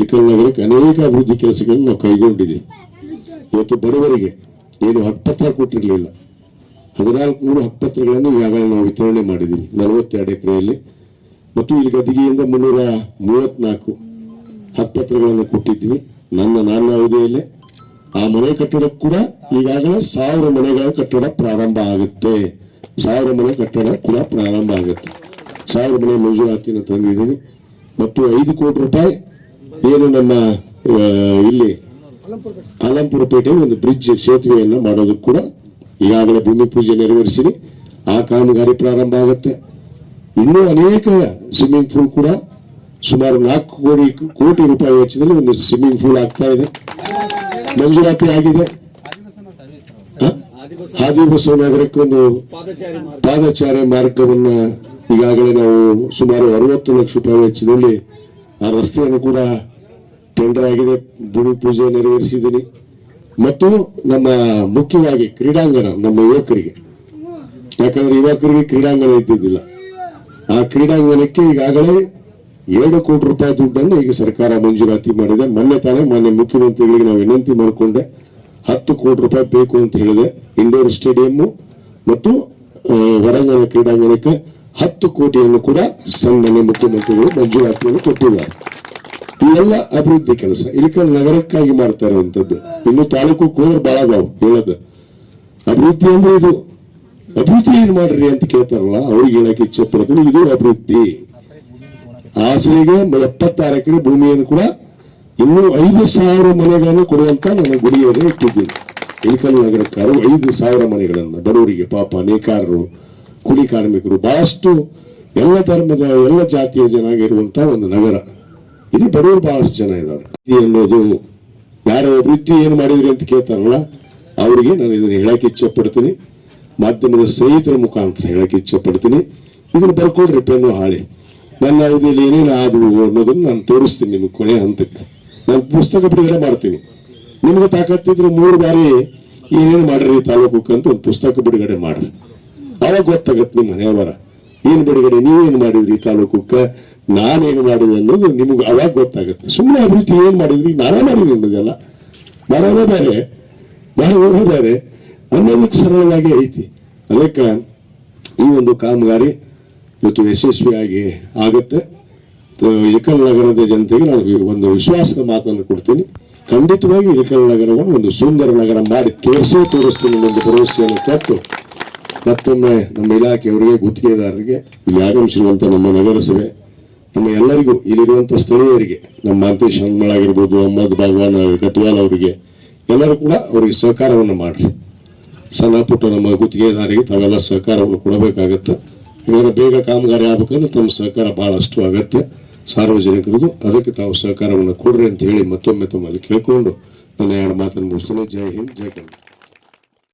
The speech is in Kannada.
ಇಳಕಲ್ ನಗರಕ್ಕೆ ಅನೇಕ ಅಭಿವೃದ್ಧಿ ಕೆಲಸಗಳನ್ನು ನಾವು ಕೈಗೊಂಡಿದ್ದೀವಿ. ಇವತ್ತು ಬಡವರಿಗೆ ಏನು ಹಕ್ಕಪತ್ರ ಕೊಟ್ಟಿರಲಿಲ್ಲ ಹದಿನಾಲ್ಕು ನೂರು ಹಕ್ಕಪತ್ರಗಳನ್ನು ಈಗಾಗಲೇ ನಾವು ವಿತರಣೆ ಮಾಡಿದ್ದೀವಿ. ನಲವತ್ತೆರಡು ಎಕರೆಯಲ್ಲಿ. ಮತ್ತು ಇಲ್ಲಿ ಗದಿಗೆಯಿಂದ ಮುನ್ನೂರ ಮೂವತ್ನಾಲ್ಕು ಹಕ್ಕಪತ್ರಗಳನ್ನು ಕೊಟ್ಟಿದ್ವಿ ನನ್ನ ನಾನು ಅವಧಿಯಲ್ಲೇ. ಆ ಮನೆ ಕಟ್ಟಡ ಕೂಡ ಈಗಾಗಲೇ ಸಾವಿರ ಮನೆಗಳ ಕಟ್ಟಡ ಪ್ರಾರಂಭ ಆಗುತ್ತೆ. ಸಾವಿರ ಮನೆ ಕಟ್ಟಡ ಕೂಡ ಪ್ರಾರಂಭ ಆಗುತ್ತೆ. ಸಾವಿರ ಮನೆ ಮಂಜೂರಾತಿನ ತಂದಿದ್ದೀನಿ ಮತ್ತು ಐದು ಕೋಟಿ ರೂಪಾಯಿ ಏನು ನಮ್ಮ ಇಲ್ಲಿ ಆಲಂಪುರ ಪೇಟೆ ಒಂದು ಬ್ರಿಡ್ಜ್ ಸೇತುವೆಯನ್ನು ಮಾಡೋದಕ್ಕೆ ಕೂಡ ಈಗಾಗಲೇ ಭೂಮಿ ಪೂಜೆ ನೆರವೇರಿಸಿದೆ. ಆ ಕಾಮಗಾರಿ ಪ್ರಾರಂಭ ಆಗುತ್ತೆ. ಇನ್ನೂ ಅನೇಕ ಸ್ವಿಮ್ಮಿಂಗ್ ಪೂಲ್ ಕೂಡ ಸುಮಾರು ನಾಲ್ಕು ಕೋಟಿ ಕೋಟಿ ರೂಪಾಯಿ ವೆಚ್ಚದಲ್ಲಿ ಒಂದು ಸ್ವಿಮ್ಮಿಂಗ್ ಪೂಲ್ ಆಗ್ತಾ ಇದೆ. ಮಂಜೂರಾತಿ ಆಗಿದೆ? ಆದಿಬಸವ ನಗರಕ್ಕೆ ಒಂದು ಪಾದಚಾರಿ ಮಾರ್ಗವನ್ನ ಈಗಾಗಲೇ ನಾವು ಸುಮಾರು ಅರವತ್ತು ಲಕ್ಷ ರೂಪಾಯಿ ವೆಚ್ಚದಲ್ಲಿ ಆ ರಸ್ತೆಯನ್ನು ಕೂಡ ಟೆಂಡರ್ ಆಗಿದೆ ಭೂಮಿ ಪೂಜೆ ನೆರವೇರಿಸಿದ್ದೀನಿ. ಮತ್ತು ನಮ್ಮ ಮುಖ್ಯವಾಗಿ ಕ್ರೀಡಾಂಗಣ, ನಮ್ಮ ಯುವಕರಿಗೆ. ಯಾಕಂದ್ರೆ ಯುವಕರಿಗೆ ಕ್ರೀಡಾಂಗಣ ಇದ್ದಿದ್ದಿಲ್ಲ. ಆ ಕ್ರೀಡಾಂಗಣಕ್ಕೆ ಈಗಾಗಲೇ ಎರಡು ಕೋಟಿ ರೂಪಾಯಿ ದುಡ್ಡನ್ನು ಈಗ ಸರ್ಕಾರ ಮಂಜೂರಾತಿ ಮಾಡಿದೆ. ಮೊನ್ನೆ ತಾನೇ ಮೊನ್ನೆ ಮುಖ್ಯಮಂತ್ರಿಗಳಿಗೆ ನಾವು ವಿನಂತಿ ಮಾಡಿಕೊಂಡೆ, ಹತ್ತು ಕೋಟಿ ರೂಪಾಯಿ ಬೇಕು ಅಂತ ಹೇಳಿದೆ. ಇಂಡೋರ್ ಸ್ಟೇಡಿಯಂ ಮತ್ತು ಹೊರಾಂಗಣ ಕ್ರೀಡಾಂಗಣಕ್ಕೆ ಹತ್ತು ಕೋಟಿಯನ್ನು ಕೂಡ ಸನ್ಮಾನ್ಯ ಮುಖ್ಯಮಂತ್ರಿಗಳು ಮಂಜೂರಾತಿಯನ್ನು ಕೊಟ್ಟಿದ್ದಾರೆ. ಇವೆಲ್ಲ ಅಭಿವೃದ್ಧಿ ಕೆಲಸ. ಇದಕ್ಕೆ ನಗರಕ್ಕಾಗಿ ಮಾಡ್ತಾ ಇರುವಂತದ್ದು ಇನ್ನು ತಾಲೂಕು ಕೋರ್ ಬಹಳ ಅದಾವ, ಹೇಳದ. ಅಭಿವೃದ್ಧಿ ಅಂದ್ರೆ ಇದು. ಅಭಿವೃದ್ಧಿ ಏನ್ ಮಾಡ್ರಿ ಅಂತ ಕೇಳ್ತಾರಲ್ಲ, ಅವ್ರಿಗೆ ಹೇಳಕ್ಕೆ ಇಚ್ಛೆ ಪಡ್ತೀನಿ, ಇದು ಅಭಿವೃದ್ಧಿ. ಆಸರೆಗೆ ಎಪ್ಪತ್ತಾರು ಎಕರೆ ಭೂಮಿಯನ್ನು ಕೂಡ ಇನ್ನೂ ಐದು ಸಾವಿರ ಮನೆಗಳನ್ನು ಕೊಡುವಂತ ನನ್ನ ಗುರಿಯನ್ನು ಇಟ್ಟಿದ್ದೀನಿ. ಇಳಕಲ್ ನಗರಕ್ಕಾರು ಐದು ಸಾವಿರ ಮನೆಗಳನ್ನ, ಬಡವರಿಗೆ ಪಾಪ ನೇಕಾರರು ಕೂಲಿ ಕಾರ್ಮಿಕರು, ಬಹಳಷ್ಟು ಎಲ್ಲ ಧರ್ಮದ ಎಲ್ಲ ಜಾತಿಯ ಜನ ಇರುವಂತ ಒಂದು ನಗರ. ಇಲ್ಲಿ ಬಡವರು ಬಹಳಷ್ಟು ಜನ ಇದ್ದಾರೆ. ಅನ್ನೋದು ಯಾರ ಅಭಿವೃದ್ಧಿ ಏನು ಮಾಡಿದ್ರಿ ಅಂತ ಕೇಳ್ತಾರಲ್ಲ, ಅವರಿಗೆ ನಾನು ಇದನ್ನು ಹೇಳಕ್ಕೆ ಇಚ್ಛೆ ಪಡ್ತೀನಿ ಮಾಧ್ಯಮದ ಸ್ನೇಹಿತರ ಮುಖಾಂತರ ಹೇಳಕ್ಕೆ ಇಚ್ಛೆ ಪಡ್ತೀನಿ ಇದನ್ನು ಬರ್ಕೊಡ್ರಿ ಪೆನ್ನು ಹಾಳಿ. ನನ್ನ ಅವಧಿಯಲ್ಲಿ ಏನೇನು ಆದವು ಅನ್ನೋದನ್ನು ನಾನು ತೋರಿಸ್ತೀನಿ ನಿಮಗೆ ಕೊನೆ ಹಂತಕ್ಕೆ. ನಾನು ಪುಸ್ತಕ ಬಿಡುಗಡೆ ಮಾಡ್ತೀನಿ. ನಿಮಗೆ ತಾಕತ್ತಿದ್ರೆ ಮೂರು ಬಾರಿ ಏನೇನು ಮಾಡ್ರಿ ತಾಲೂಕಕ್ಕೆ ಅಂತ ಒಂದು ಪುಸ್ತಕ ಬಿಡುಗಡೆ ಮಾಡ್ರಿ. ಅವಾಗ ಗೊತ್ತಾಗತ್ತೆ ನಿಮ್ಮ ಮನೆಯವರ. ಏನ್ ಬಿಡುಗಡೆ ನೀವೇನು ಮಾಡಿದ್ರಿ ತಾಲೂಕಕ್ಕೆ? ನಾನೇನು ಮಾಡಿದೆ ಅನ್ನೋದು ನಿಮಗೆ ಅವಾಗ ಗೊತ್ತಾಗುತ್ತೆ. ಸುಮ್ಮನೆ ಅಭಿವೃದ್ಧಿ ಏನ್ ಮಾಡಿದ್ರಿ? ನಾನೇ ಮಾಡಿದ್ರಿ ಅನ್ನೋದೆಲ್ಲ ಮಾಡೋದೇ ಬೇರೆ ನಾನು ಬೇರೆ ಅನ್ನೋದಕ್ಕೆ ಸರಳವಾಗಿ ಐತಿ. ಅದಕ್ಕೆ ಈ ಒಂದು ಕಾಮಗಾರಿ ಇವತ್ತು ಯಶಸ್ವಿಯಾಗಿ ಆಗುತ್ತೆ. ಇಳಕಲ್ ನಗರದ ಜನತೆಗೆ ನಾನು ಒಂದು ವಿಶ್ವಾಸದ ಮಾತನ್ನು ಕೊಡ್ತೀನಿ. ಖಂಡಿತವಾಗಿ ಇಳಕಲ್ ನಗರವನ್ನು ಒಂದು ಸುಂದರ ನಗರ ಮಾಡಿ ತೋರಿಸೇ ತೋರಿಸ್ತೀನಿ ಒಂದು ಭರವಸೆಯನ್ನು ಕೊಟ್ಟು ಮತ್ತೊಮ್ಮೆ ನಮ್ಮ ಇಲಾಖೆಯವರಿಗೆ, ಗುತ್ತಿಗೆದಾರರಿಗೆ, ಇಲ್ಲಿ ಆಗಮಿಸಿರುವಂತಹ ನಮ್ಮ ನಗರಸಭೆ, ನಮ್ಮ ಎಲ್ಲರಿಗೂ ಇಲ್ಲಿರುವಂತ ಸ್ಥಳೀಯರಿಗೆ, ನಮ್ಮ ಮಾಂತೇಶ್ ಹನ್ಮಳ ಆಗಿರ್ಬೋದು ಅಹಮದ್ ಭಗವಾನ್ ಕತ್ವಾಲ್ ಅವರಿಗೆ, ಎಲ್ಲರೂ ಕೂಡ ಅವರಿಗೆ ಸಹಕಾರವನ್ನು ಮಾಡ್ರಿ. ಸಣ್ಣ ಪುಟ್ಟ ನಮ್ಮ ಗುತ್ತಿಗೆದಾರಿಗೆ ತಾವೆಲ್ಲ ಸಹಕಾರವನ್ನು ಕೊಡಬೇಕಾಗತ್ತೆ. ಇವರ ಬೇಗ ಕಾಮಗಾರಿ ಆಗ್ಬೇಕಂದ್ರೆ ತಮ್ಮ ಸಹಕಾರ ಬಹಳಷ್ಟು ಅಗತ್ಯ ಸಾರ್ವಜನಿಕರದು ಅದಕ್ಕೆ ತಾವು ಸಹಕಾರವನ್ನು ಕೊಡ್ರಿ ಅಂತ ಹೇಳಿ ಮತ್ತೊಮ್ಮೆ ತಮ್ಮಲ್ಲಿ ಕೇಳಿಕೊಂಡು ನನ್ನ ಎರಡು ಮಾತನ್ನು ಮುಗಿಸ್ತೇನೆ. ಜೈ ಹಿಂದ್, ಜೈ ಕನ್ನಡ.